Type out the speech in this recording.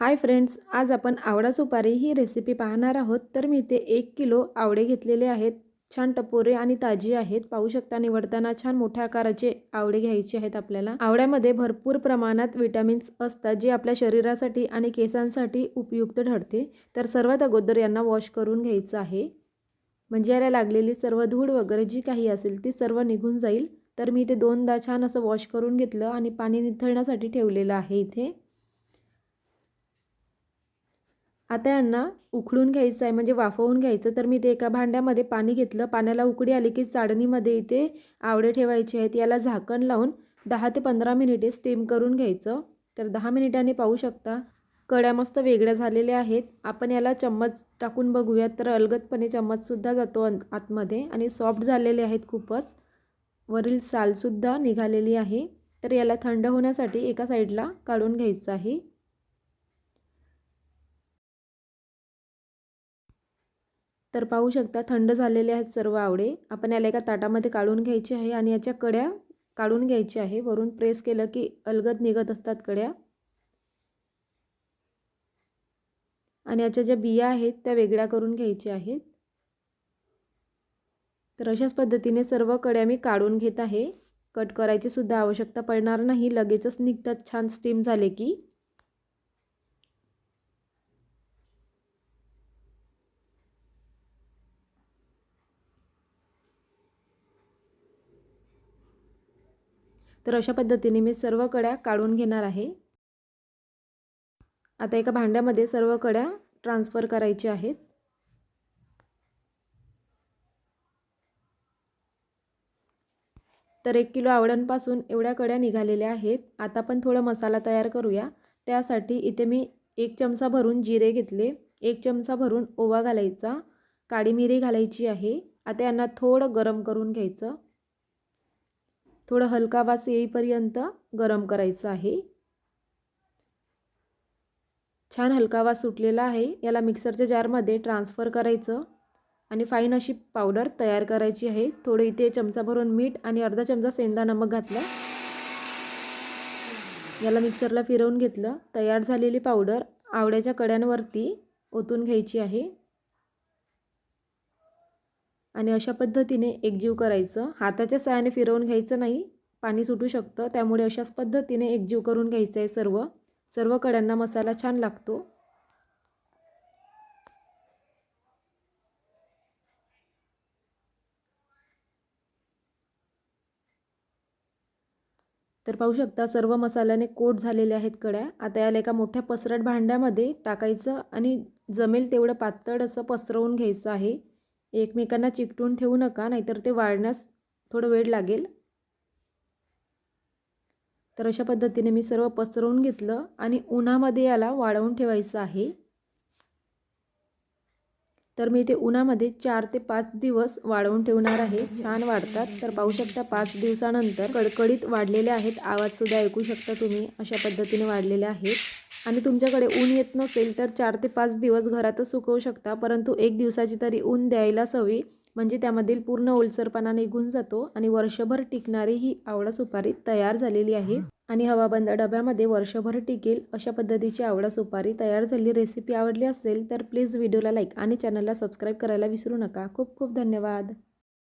Hi friends आज आपण आवडा सुपारी ही रेसिपी पाहणार आहोत. तर मी इथे एक किलो आवडे घेतलेले आहेत. छान टपोरे आणि ताजी आहेत. पाहू शकता निवडताना छान मोठ्या आकाराचे आवडे घ्यायचे आहेत आपल्याला. आवड्यामध्ये भरपूर प्रमाणात विटॅमिन्स असतात जे आपल्या शरीरासाठी आणि केसांसाठी उपयुक्त ठरते. तर सर्वात अगोदर यांना वॉश करून घ्यायचं आहे. म्हणजे याला लागलेली सर्व धूळ वगैरे जी काही असेल ती सर्व निघून जाईल. तर मी इथे दोनदा छान असं वॉश करून घेतलं आणि पाणी निथळण्यासाठी ठेवलेलं आहे इथे. आता यांना उकळून घ्यायचं आहे म्हणजे वाफवून घ्यायचं. तर मी ते एका भांड्यामध्ये पाणी घेतलं. पाण्याला उकडी आली की चाळणीमध्ये इथे आवडे ठेवायचे आहेत. याला झाकण लावून दहा ते पंधरा मिनिटे स्टीम करून घ्यायचं. तर दहा मिनिटांनी पाहू शकता. कड्या मस्त वेगळ्या झालेल्या आहेत. आपण याला चम्मच टाकून बघूयात. तर अलगदपणे चम्मचसुद्धा जातो आतमध्ये आणि सॉफ्ट झालेले आहेत खूपच. वरील सालसुद्धा निघालेली आहे. तर याला थंड होण्यासाठी एका साईडला काढून घ्यायचं आहे. तर पाहू शकता थंड झालेले आहेत सर्व आवडे आपण याला एका ताटामध्ये काढून घ्यायचे आहे आणि याच्या कड्या काढून घ्यायच्या आहे. वरून प्रेस केलं की अलगद निघत असतात कड्या. आणि याच्या ज्या बिया आहेत त्या वेगळ्या करून घ्यायच्या आहेत. तर अशाच पद्धतीने सर्व कड्या मी काढून घेत आहे. कट करायची सुद्धा आवश्यकता पडणार नाही. लगेचच निघतात. छान स्टीम झाले की. तर अशा पद्धतीने मी सर्व कड्या काढून घेणार आहे. आता एका भांड्यामध्ये सर्व कड्या ट्रान्सफर करायच्या आहेत. तर एक किलो आवड्यांपासून एवढ्या कड्या निघालेल्या आहेत. आता आपण थोडं मसाला तयार करूया. त्यासाठी इथे मी एक चमचा भरून जिरे घेतले. एक चमचा भरून ओवा घालायचा. काळी मिरी घालायची आहे. आता यांना थोडं गरम करून घ्यायचं. थोडं हलका वास येईपर्यंत गरम करायचं आहे. छान हलका वास सुटलेला आहे. याला मिक्सरच्या जारमध्ये ट्रान्सफर करायचं आणि फाईन अशी पावडर तयार करायची आहे. थोडं इथे चमचा भरून मीठ आणि अर्धा चमचा सेंदा नमक घातलं. याला मिक्सरला फिरवून घेतलं. तयार झालेली पावडर आवड्याच्या कड्यांवरती ओतून घ्यायची आहे. आणि अशा पद्धतीने एकजीव करायचं. हाताच्या साहाय्याने फिरवून घ्यायचं नाही. पाणी सुटू शकतं. त्यामुळे अशाच पद्धतीने एकजीव करून घ्यायचं आहे सर्व. सर्व कड्यांना मसाला छान लागतो. तर पाहू शकता सर्व मसाल्याने कोट झालेले आहेत कड्या. आता याला एका मोठ्या पसरट भांड्यामध्ये टाकायचं आणि जमेल तेवढं पातळ असं पसरवून घ्यायचं आहे. एकमेकांना चिकटून ठेवू नका नाहीतर ते वाळण्यास थोडं वेळ लागेल. तर अशा पद्धतीने मी सर्व पसरवून घेतलं आणि उन्हामध्ये याला वाळवून ठेवायचं आहे. तर मी ते उन्हामध्ये चार ते पाच दिवस वाळवून ठेवणार आहे. छान वाढतात. तर पाहू शकता पाच दिवसानंतर कडकडीत वाढलेले आहेत. आवाजसुद्धा ऐकू शकता तुम्ही अशा पद्धतीने वाढलेले आहेत. आणि तुमच्याकडे ऊन येत नसेल तर चार ते पाच दिवस घरातच सुकवू शकता परंतु एक दिवसाची तरी ऊन द्यायलाच हवी. म्हणजे त्यामधील पूर्ण ओलसरपणा निघून जातो आणि वर्षभर टिकणारी ही आवडा सुपारी तयार झालेली आहे. आणि हवाबंद डब्यामध्ये वर्षभर टिकेल अशा पद्धतीची आवडा सुपारी तयार झाली रेसिपी आवडली असेल तर प्लीज व्हिडिओला लाईक आणि चॅनलला सबस्क्राईब करायला विसरू नका. खूप खूप धन्यवाद.